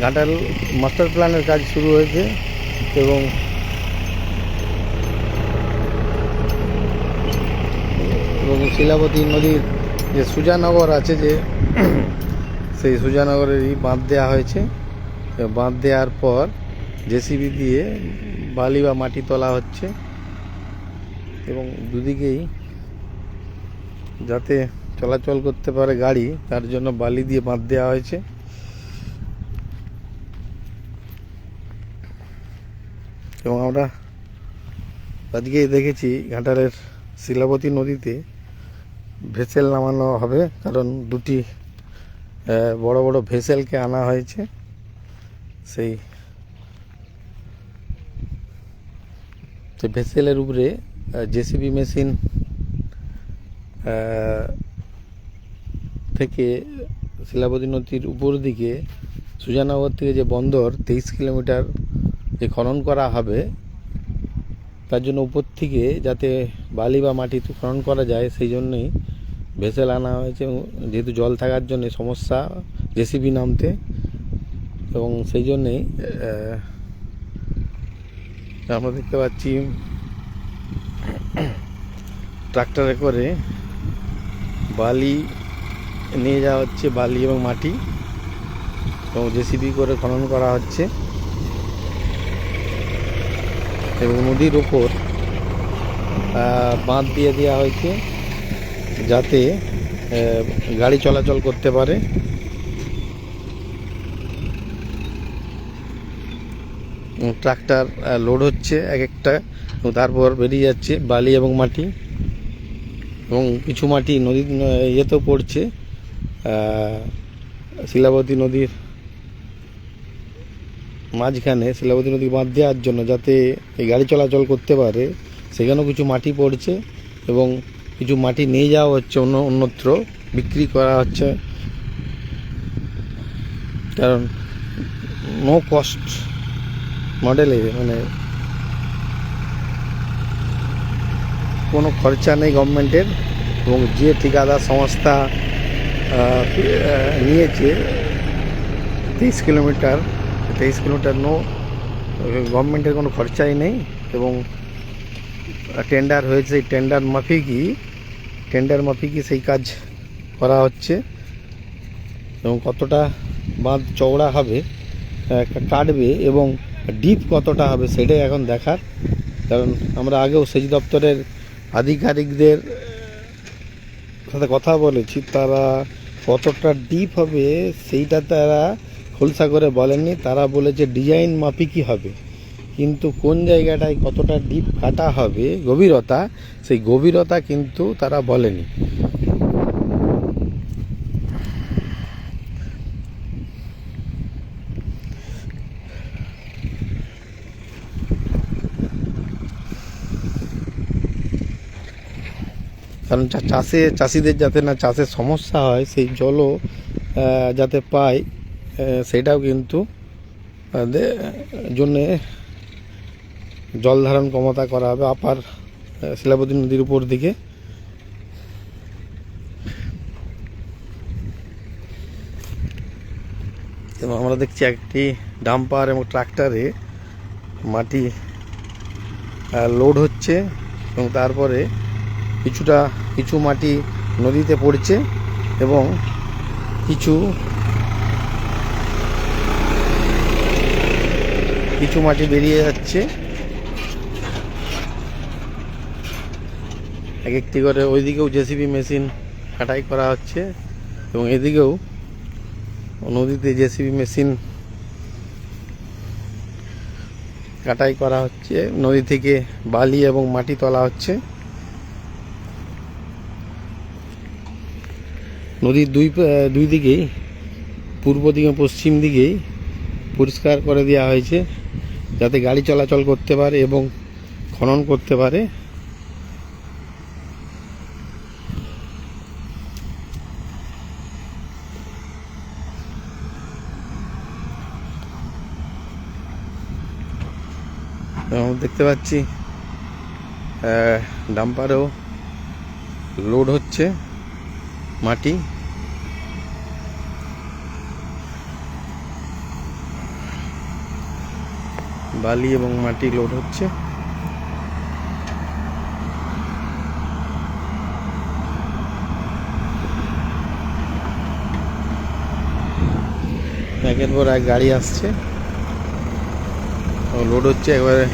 Ghatal master প্ল্যানের কাজ শুরু হয়েছে এবং এবং শিলাবতী নদীর যে সুজানগর আছে যে, সেই সুজানগরেরই বাঁধ দেওয়া হয়েছে। বাঁধ দেওয়ার পর জেসিবি দিয়ে বালি বা মাটি তোলা হচ্ছে এবং দুদিকেই যাতে চলাচল করতে পারে গাড়ি, তার জন্য বালি দিয়ে বাঁধ দেওয়া হয়েছে। এবং আমরা আজকে দেখেছি ঘাটালের শিলাবতী নদীতে ভেসেল নামানো হবে, কারণ দুটি বড় বড় ভেসেলকে আনা হয়েছে। সেই সেই ভেসেলের উপরে জেসিবি মেশিন থেকে শিলাবতী নদীর উপর দিকে সুজানগর থেকে যে বন্দর তেইশ কিলোমিটার যে খনন করা হবে, তার জন্য উপর থেকে যাতে বালি বা মাটি তো খনন করা যায়, সেই জন্যই ভেসেল আনা হয়েছে যেহেতু জল থাকার জন্য সমস্যা জেসিবি নামতে এবং সেই জন্যেই আমরা দেখতে পাচ্ছি ট্রাক্টরে করে বালি নিয়ে যাওয়া হচ্ছে, বালি এবং মাটি এবং জেসিবি করে খনন করা হচ্ছে এবং নদীর ওপর বাঁধ দিয়ে দেওয়া হয়েছে যাতে গাড়ি চলাচল করতে পারে। ট্রাক্টর লোড হচ্ছে এক একটা তারপর বেরিয়ে যাচ্ছে বালি এবং মাটি এবং কিছু মাটি নদীর ইয়েতেও পড়ছে শিলাবতী নদীর মাঝখানে, শিলাবতী নদী বাঁধ দেওয়ার জন্য যাতে এই গাড়ি চলাচল করতে পারে, সেখানেও কিছু মাটি পড়ছে এবং কিছু মাটি নিয়ে যাওয়া হচ্ছে অন্য, অন্যত্র, বিক্রি করা হচ্ছে। কারণ নো কস্ট মডেলে মানে কোনো খরচা নেই গভর্নমেন্টের এবং যে ঠিকাদার সংস্থা নিয়েছে, তেইশ কিলোমিটার তেইশ কিলোমিটার নো গভর্নমেন্টের কোনো খরচাই নেই এবং টেন্ডার হয়েছে টেন্ডার মাফিকই টেন্ডার মাফিকই সেই কাজ করা হচ্ছে এবং কতটা বাঁধ চওড়া হবে কাটবে এবং ডিপ কতটা হবে সেটাই এখন দেখার। কারণ আমরা আগেও সেচ দপ্তরের আধিকারিকদের সাথে কথা বলেছি, তারা কতটা ডিপ হবে সেইটা তারা খোলসা করে বলেননি। তারা বলেছে ডিজাইন মাফিকই হবে। কিন্তু কোন জায়গাটায় কতটা ডিপ কাটা হবে, গভীরতা, সেই গভীরতা কিন্তু তারা বলেনি। কারণ চাষে, চাষিদের যাতে না চাষের সমস্যা হয়, সেই জলও যাতে পায় সেটাও কিন্তু তাদের জন্যে জল ধারণ ক্ষমতা করা হবে আপার শিলাবতী নদীর উপর দিকে। এবং আমরা দেখছি একটি ডাম্পার এবং ট্রাক্টরে মাটি লোড হচ্ছে এবং তারপরে কিছুটা কিছু মাটি নদীতে পড়ছে এবং কিছু কিছু মাটি বেরিয়ে যাচ্ছে। এক একটি করে ওইদিকেও জেসিবি মেশিন কাটাই করা হচ্ছে এবং এদিকেও নদীতে জেসিবি মেশিন কাটাই করা হচ্ছে। নদী থেকে বালি এবং মাটি তোলা হচ্ছে। নদীর দুই দুই দিকেই, পূর্ব দিকে, পশ্চিম দিকেই পরিষ্কার করে দেওয়া হয়েছে, যাতে গাড়ি চলাচল করতে পারে এবং খনন করতে পারে। দেখতে পাচ্ছি ডাম্পারও লোড হচ্ছে। মাটি। বালি এবং মাটি লোড হচ্ছে। একের পর এক গাড়ি আসছে। লোড হচ্ছে একবারে